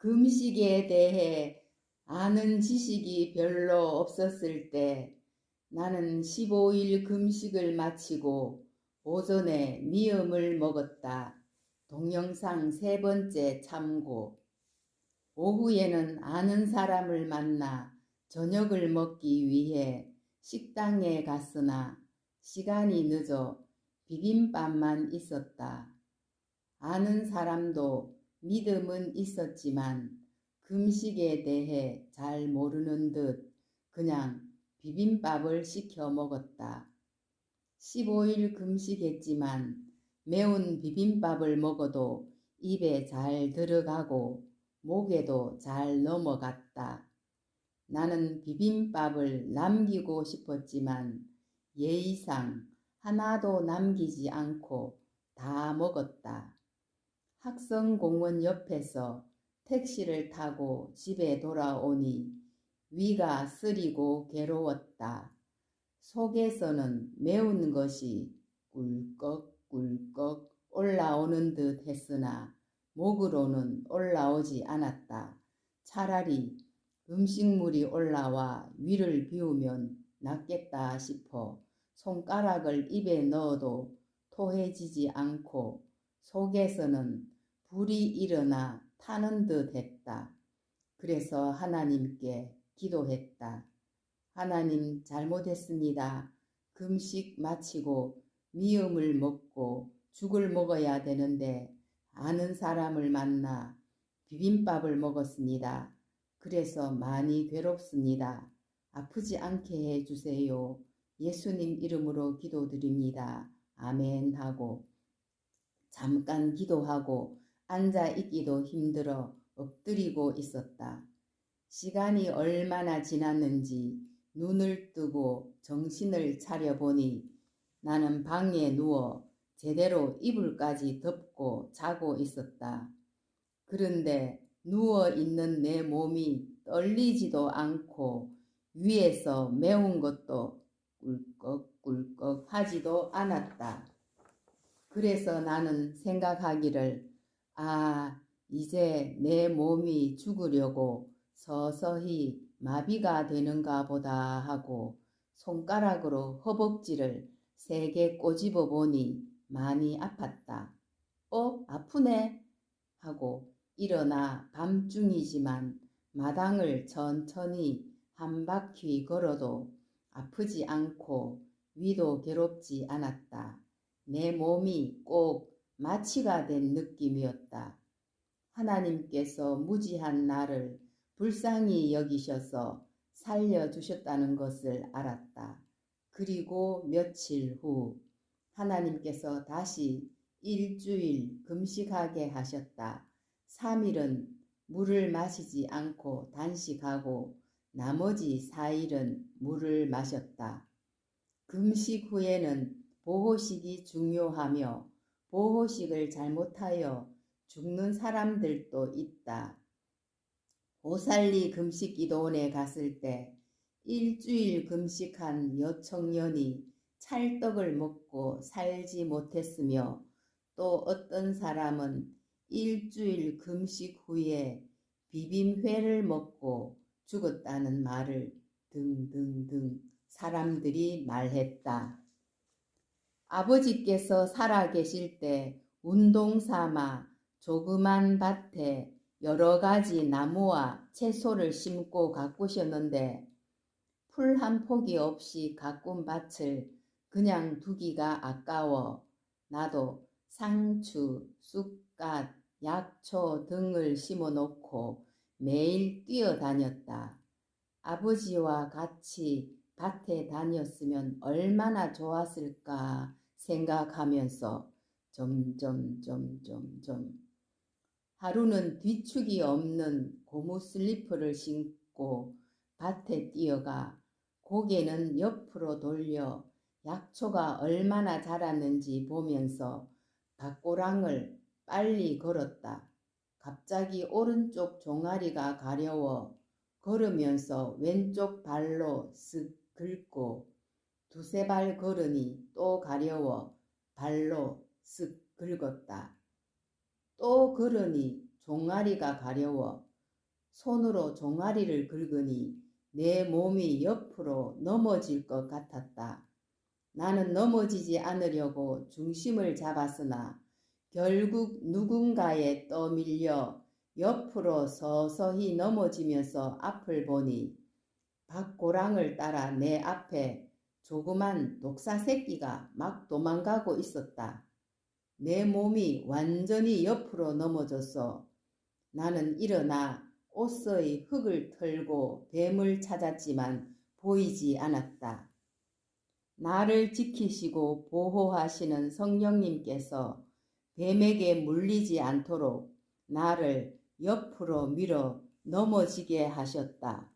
금식에 대해 아는 지식이 별로 없었을 때 나는 15일 금식을 마치고 오전에 미음을 먹었다. 동영상 세 번째 참고. 오후에는 아는 사람을 만나 저녁을 먹기 위해 식당에 갔으나 시간이 늦어 비빔밥만 있었다. 아는 사람도 믿음은 있었지만 금식에 대해 잘 모르는 듯 그냥 비빔밥을 시켜 먹었다. 15일 금식했지만 매운 비빔밥을 먹어도 입에 잘 들어가고 목에도 잘 넘어갔다. 나는 비빔밥을 남기고 싶었지만 예의상 하나도 남기지 않고 다 먹었다. 학성공원 옆에서 택시를 타고 집에 돌아오니 위가 쓰리고 괴로웠다. 속에서는 매운 것이 꿀꺽꿀꺽 올라오는 듯 했으나 목으로는 올라오지 않았다. 차라리 음식물이 올라와 위를 비우면 낫겠다 싶어 손가락을 입에 넣어도 토해지지 않고 속에서는 불이 일어나 타는 듯 했다. 그래서 하나님께 기도했다. 하나님 잘못했습니다. 금식 마치고 미음을 먹고 죽을 먹어야 되는데 아는 사람을 만나 비빔밥을 먹었습니다. 그래서 많이 괴롭습니다. 아프지 않게 해 주세요. 예수님 이름으로 기도드립니다. 아멘 하고 잠깐 기도하고 앉아 있기도 힘들어 엎드리고 있었다. 시간이 얼마나 지났는지 눈을 뜨고 정신을 차려보니 나는 방에 누워 제대로 이불까지 덮고 자고 있었다. 그런데 누워 있는 내 몸이 떨리지도 않고 위에서 매운 것도 꿀꺽꿀꺽 하지도 않았다. 그래서 나는 생각하기를 아 이제 내 몸이 죽으려고 서서히 마비가 되는가 보다 하고 손가락으로 허벅지를 세게 꼬집어 보니 많이 아팠다. 어 아프네 하고 일어나 밤중이지만 마당을 천천히 한 바퀴 걸어도 아프지 않고 위도 괴롭지 않았다. 내 몸이 꼭 마취가 된 느낌이었다. 하나님께서 무지한 나를 불쌍히 여기셔서 살려주셨다는 것을 알았다. 그리고 며칠 후 하나님께서 다시 일주일 금식하게 하셨다. 3일은 물을 마시지 않고 단식하고 나머지 4일은 물을 마셨다. 금식 후에는 보호식이 중요하며 보호식을 잘못하여 죽는 사람들도 있다. 오살리 금식 기도원에 갔을 때 일주일 금식한 여청년이 찰떡을 먹고 살지 못했으며 또 어떤 사람은 일주일 금식 후에 비빔회를 먹고 죽었다는 말을 등등등 사람들이 말했다. 아버지께서 살아계실 때 운동 삼아 조그만 밭에 여러 가지 나무와 채소를 심고 가꾸셨는데 풀 한 포기 없이 가꾼 밭을 그냥 두기가 아까워 나도 상추, 쑥갓, 약초 등을 심어 놓고 매일 뛰어다녔다. 아버지와 같이 밭에 다녔으면 얼마나 좋았을까 생각하면서 점점 점점 점 하루는 뒤축이 없는 고무 슬리퍼를 신고 밭에 뛰어가 고개는 옆으로 돌려 약초가 얼마나 자랐는지 보면서 밭고랑을 빨리 걸었다. 갑자기 오른쪽 종아리가 가려워 걸으면서 왼쪽 발로 쓱 긁고 두세 발 걸으니 또 가려워 발로 쓱 긁었다. 또 걸으니 종아리가 가려워 손으로 종아리를 긁으니 내 몸이 옆으로 넘어질 것 같았다. 나는 넘어지지 않으려고 중심을 잡았으나 결국 누군가에 떠밀려 옆으로 서서히 넘어지면서 앞을 보니 박고랑을 따라 내 앞에 조그만 독사 새끼가 막 도망가고 있었다. 내 몸이 완전히 옆으로 넘어졌어. 나는 일어나 옷의 흙을 털고 뱀을 찾았지만 보이지 않았다. 나를 지키시고 보호하시는 성령님께서 뱀에게 물리지 않도록 나를 옆으로 밀어 넘어지게 하셨다.